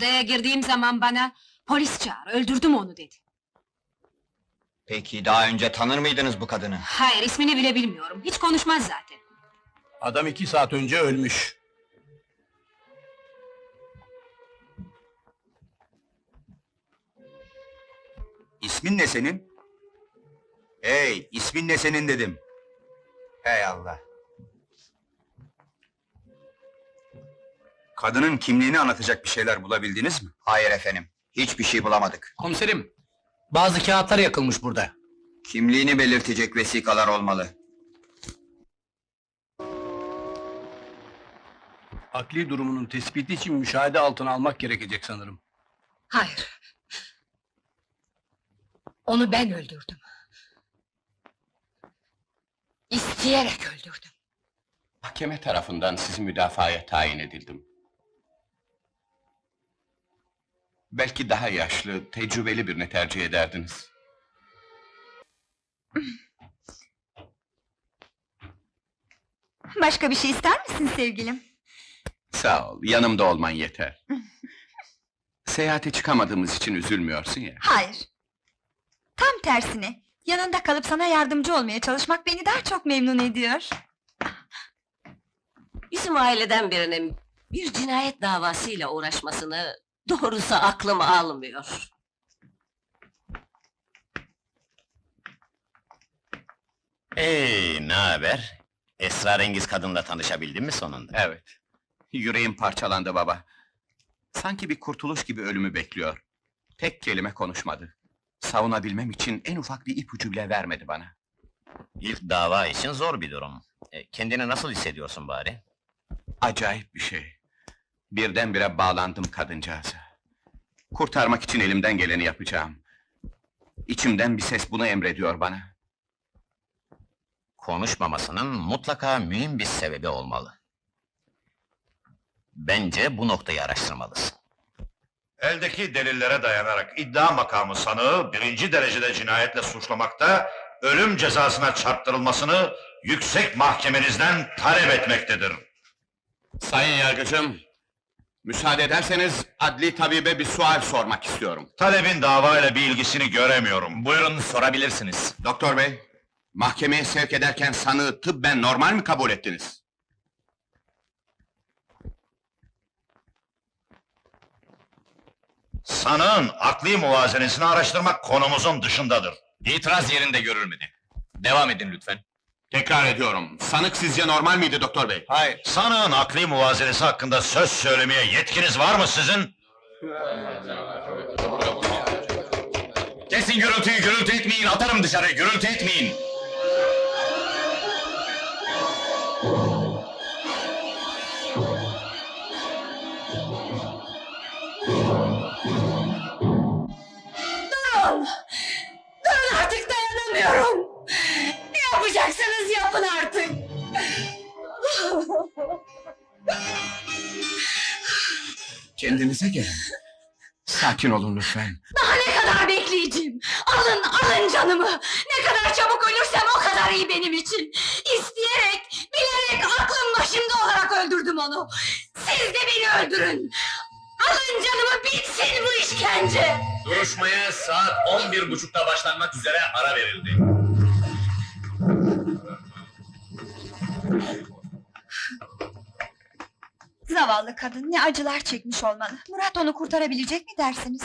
Odaya girdiğim zaman bana polis çağır, öldürdüm onu dedi. Peki daha önce tanır mıydınız bu kadını? Hayır, ismini bile bilmiyorum. Hiç konuşmaz zaten. Adam iki saat önce ölmüş. İsmin ne senin? Hey, ismin ne senin dedim. Hey Allah. Kadının kimliğini anlatacak bir şeyler bulabildiniz mi? Hayır efendim, hiçbir şey bulamadık. Komiserim, bazı kağıtlar yakılmış burada. Kimliğini belirtecek vesikalar olmalı. Akli durumunun tespiti için müşahede altına almak gerekecek sanırım. Hayır. Onu ben öldürdüm. İsteyerek öldürdüm. Mahkeme tarafından sizi müdafaya tayin edildim. Belki daha yaşlı, tecrübeli birini tercih ederdiniz. Başka bir şey ister misin sevgilim? Sağ ol, yanımda olman yeter. Seyahate çıkamadığımız için üzülmüyorsun ya. Hayır. Tam tersine. Yanında kalıp sana yardımcı olmaya çalışmak beni daha çok memnun ediyor. Bizim aileden birinin bir cinayet davasıyla uğraşmasını doğrusu aklım almıyor. Hey, ne haber? Esrarengiz kadınla tanışabildin mi sonunda? Evet. Yüreğim parçalandı baba. Sanki bir kurtuluş gibi ölümü bekliyor. Tek kelime konuşmadı. Savunabilmem için en ufak bir ipucu bile vermedi bana. İlk dava için zor bir durum. E, kendini nasıl hissediyorsun bari? Acayip bir şey. Birdenbire bağlandım kadıncağıza. Kurtarmak için elimden geleni yapacağım. İçimden bir ses bunu emrediyor bana. Konuşmamasının mutlaka mühim bir sebebi olmalı. Bence bu noktayı araştırmalısın. Eldeki delillere dayanarak iddia makamı sanığı birinci derecede cinayetle suçlamakta, ölüm cezasına çarptırılmasını yüksek mahkemenizden talep etmektedir. Sayın yargıcım, müsaade ederseniz adli tabibe bir sual sormak istiyorum. Talebin davayla bir ilgisini göremiyorum. Buyurun sorabilirsiniz. Doktor bey, mahkemeye sevk ederken sanığı tıbben normal mi kabul ettiniz? Sanığın akli muvazenesini araştırmak konumuzun dışındadır. İtiraz yerinde görülmedi. Devam edin lütfen. Tekrar ediyorum, sanık sizce normal miydi doktor bey? Hayır. Sanığın akli muvazenesi hakkında söz söylemeye yetkiniz var mı sizin? Kesin gürültüyü, gürültü etmeyin, atarım dışarı, gürültü etmeyin! Durun! Kendinize gelin. Sakin olun lütfen. Daha ne kadar bekleyeceğim? Alın, alın canımı! Ne kadar çabuk ölürsem o kadar iyi benim için! İsteyerek, bilerek, aklım başımda olarak öldürdüm onu! Siz de beni öldürün! Alın canımı, bitsin bu işkence! Duruşmaya saat 11.30'da başlanmak üzere ara verildi. Zavallı kadın ne acılar çekmiş olmalı. Murat onu kurtarabilecek mi dersiniz?